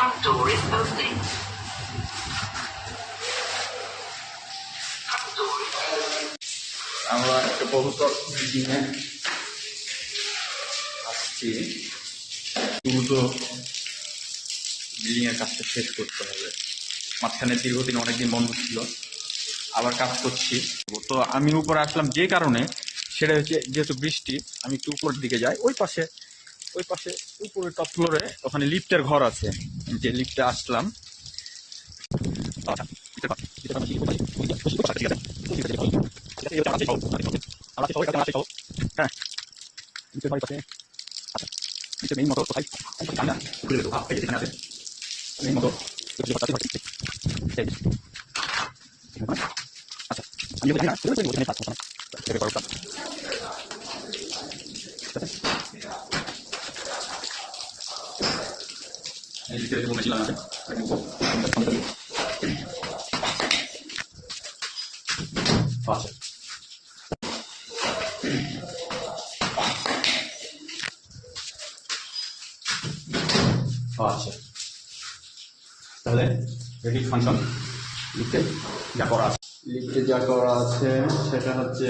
Front door is opening. Front door is opening. আমরা একটা বহুতল বিল্ডিংয়ে আসছি। দ্রুত এর কাজটা শেষ করতে হবে। মাঝখানে দীর্ঘদিন অনেকদিন বন্ধ ছিল। আবার কাজ করছি। তো আমি উপরে আসলাম যে কারণে, সেটা হচ্ছে যেহেতু বৃষ্টি, আমি একটু উপরের দিকে যাই। ওই পাশে ওই পাশে উপরে টপ ফ্লোরে ওখানে লিফটের ঘর আছে। যে লিফটে আসলাম। আচ্ছা, লিফটের ঘর, লিফটের ঘর, লিফটের ঘর, লিফটের ঘর, ঠিক আছে, ঠিক আছে, ঠিক আছে, ঠিক আছে, ঠিক আছে, ঠিক আছে, আমরা আছি সবাই, আমরা আছি সবাই। হ্যাঁ লিফটের ঘরের পাশে আচ্ছা নিচে মেইন মোটর কোথায় কান্না খুলে দেবো এই যে এখানে আছে মেইন মোটর এই যে। আচ্ছা আমি আচ্ছা তাহলে রেডি ফাংশন লিখতে যা করা আছে লিখতে? যা করা আছে সেটা হচ্ছে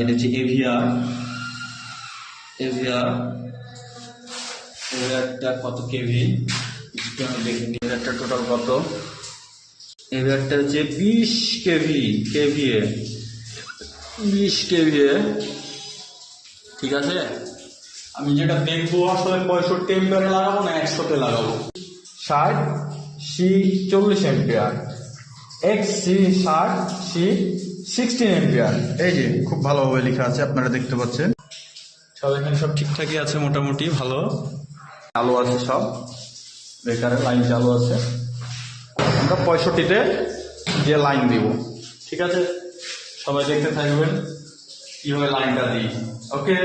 এটা হচ্ছে এভিআর এভিআর এভিআরটা কত কেভি দেখে নিই এভিআরটা টোটাল কত? এভিআরটা হচ্ছে বিশ কেভি কেভিএ বিশ কেভিএ ঠিক আছে? আমি যেটা দেখব আসলে পঁয়ষট্টি এম্পিয়ারে লাগাবো না একশোতে লাগাবো? ষাট, সি চল্লিশ এম্পিয়ার এক্স সি ষাট, সি সিক্সটিন এম্পিয়ার এই যে খুব ভালোভাবে লেখা আছে আপনারা দেখতে পাচ্ছেন। সব এখানে সব ঠিকঠাকই আছে মোটামুটি ভালো। আলো আছে সব। বেকারের লাইন চালু আছে। আমরা পঁয়ষট্টিতে যে লাইন দিব। ঠিক আছে? সবাই দেখতে থাকবেন কীভাবে লাইনটা দিই। ওকে?